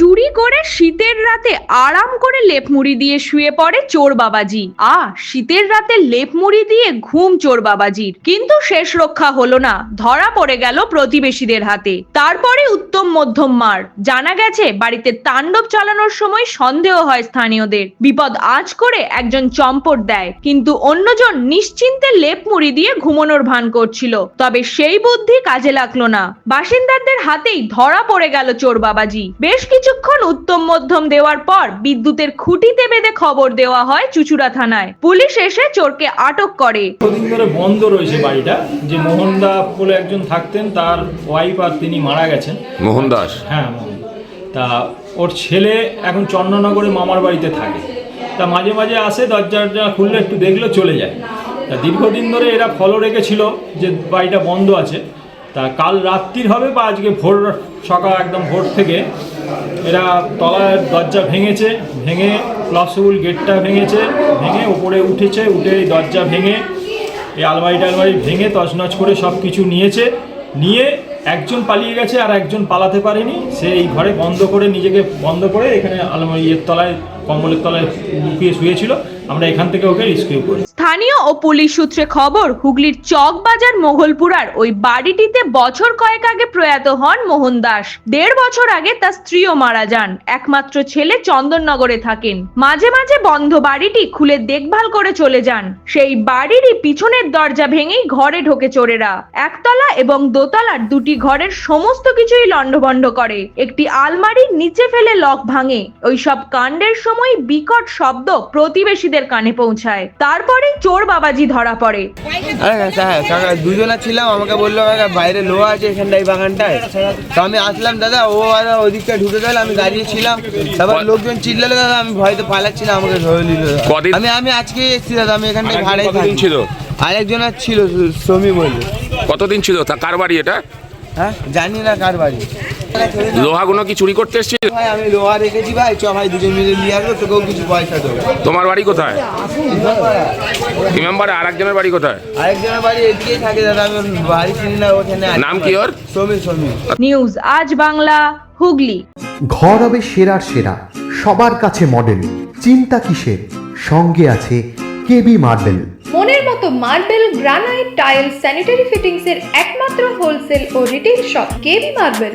চুরি করে শীতের রাতে আরাম করে লেপ মুড়ি দিয়ে শুয়ে পড়ে চোর বাবাজি। আ, শীতের রাতে লেপ মুড়ি দিয়ে ঘুম চোর বাবাজির। কিন্তু শেষ রক্ষা হলো না। ধরা পড়ে গেল প্রতিবেশীদের হাতে। তারপরে উত্তম মধ্যম মার। জানা গেছে, বাড়িতে তাণ্ডব চালানোর সময় সন্দেহ হয় স্থানীয়দের। বিপদ আজ করে একজন চম্পট দেয়। কিন্তু অন্যজন নিশ্চিন্তে লেপ মুড়ি দিয়ে ঘুমানোর ভান করছিল। তবে সেই বুদ্ধি কাজে লাগল না। বাসিন্দাদের হাতেই ধরা পড়ে গেল চোর বাবাজি। বেশ কিছুক্ষণ উত্তম মধ্যম দেওয়ার পর বিদ্যুতের খুঁটিতে বেঁধে খবর দেওয়া হয় চুচুড়া থানায়। পুলিশ এসে চোরকে আটক করে। কদিন ধরে বন্ধ রয়েছে বাড়িটা। যে মোহনদা বলে একজন থাকতেন তার ওয়াইফ আর তিনি মারা গেছেন। মোহন দাস? হ্যাঁ মোহন তা ওর ছেলে এখন চন্দ্রনগরে মামার বাড়িতে থাকে। তা মাঝে মাঝে আসে দরজাটা খুললে একটু দেখল চলে যায়। তা দীর্ঘদিন ধরে এরা ফলো রেখেছিল যে বাড়িটা বন্ধ আছে। তা কাল রাত্রির হবে বা আজকে ভোর সকাল একদম ভোর থেকে এরা তলার দরজা ভেঙেছে, ভেঙে প্লাসবুল গেটটা ভেঙেছে, ভেঙে উপরে উঠেছে, উঠে এই দরজা ভেঙে, এই আলমারি টালমারি ভেঙে তছনছ করে সব কিছু নিয়েছে, নিয়ে একজন পালিয়ে গেছে আর একজন পালাতে পারেনি। সে এই ঘরে বন্ধ করে নিজেকে বন্ধ করে এখানে আলমারি ইয়ের তলায়, কম্বলের তলায় লুকিয়ে শুয়েছিল। আমরা এখান থেকে ওকে রিস্কিউ করি। স্থানীয় ও পুলিশ সূত্রে খবর, হুগলির চকবাজার মোগলপুরার ওই বাড়িটিতে বছর কয়েক আগে প্রয়াত হন মোহন দাস। দেড় বছর আগে তার স্ত্রীও মারা যান। একমাত্র ছেলে চন্দননগরে থাকেন। মাঝে মাঝে বন্ধ বাড়িটি খুলে দেখভাল করে চলে যান। সেই বাড়িরই পিছনের দরজা ভেঙেই ঘরে ঢোকে চোরেরা। একতলা এবং দোতলার দুটি ঘরের সমস্ত কিছুই লণ্ডভণ্ড করে। একটি আলমারির নিচে ফেলে লক ভাঙে। ওই সব কাণ্ডের সময় বিকট শব্দ প্রতিবেশীদের কানে পৌঁছায়। তারপরেই চোর বাবাজি ধরা পড়ে। আরে হ্যাঁ কাকা দুজনা ছিলাম আমাকে বলল বাইরে লোহা আছে এখানটায় বাগানটায়। তো আমি আসলাম দাদা ও আর ওদিকটা ঢুকে গেল আমি দাঁড়িয়ে ছিলাম। তারপর লোকজন চিল্লালো দাদা আমি ভয়তে পালাচ্ছিলাম আমাকে ধরে নিল। আমি আমি আজকে এসেছি দাদা আমি এখানটায় থাকি। ছিল? আরেকজন আর ছিল সমী বলল কতদিন ছিল? তা কার বাড়ি এটা? হ্যাঁ জানি না কার বাড়ি। লোহাগুলো কি চুরি করতে এসেছিল? ভাই আমি লোহা রেখেছি ভাই চ ভাই দুজন মিলে নিয়ে আসব তোকেও কিছু পয়সা দেবো। তোমার বাড়ি কোথায়? ইমামবাড়া আর একজনের বাড়ি কোথায়? আরেকজনের বাড়ি এদিকেই থাকে দাদা আমি ওর বাড়ি চিনি না ওখানে নাম কি ওর? সমীর সমীর। নিউজ আজ বাংলা হুগলি। ঘর হবে সেরার সেরা সবার কাছে মডেল চিন্তা কিসের? সঙ্গে আছে কেবি মার্বেল মনের মতো marble granite tile sanitary fittings এর একমাত্র হোলসেল ও retail shop K B marble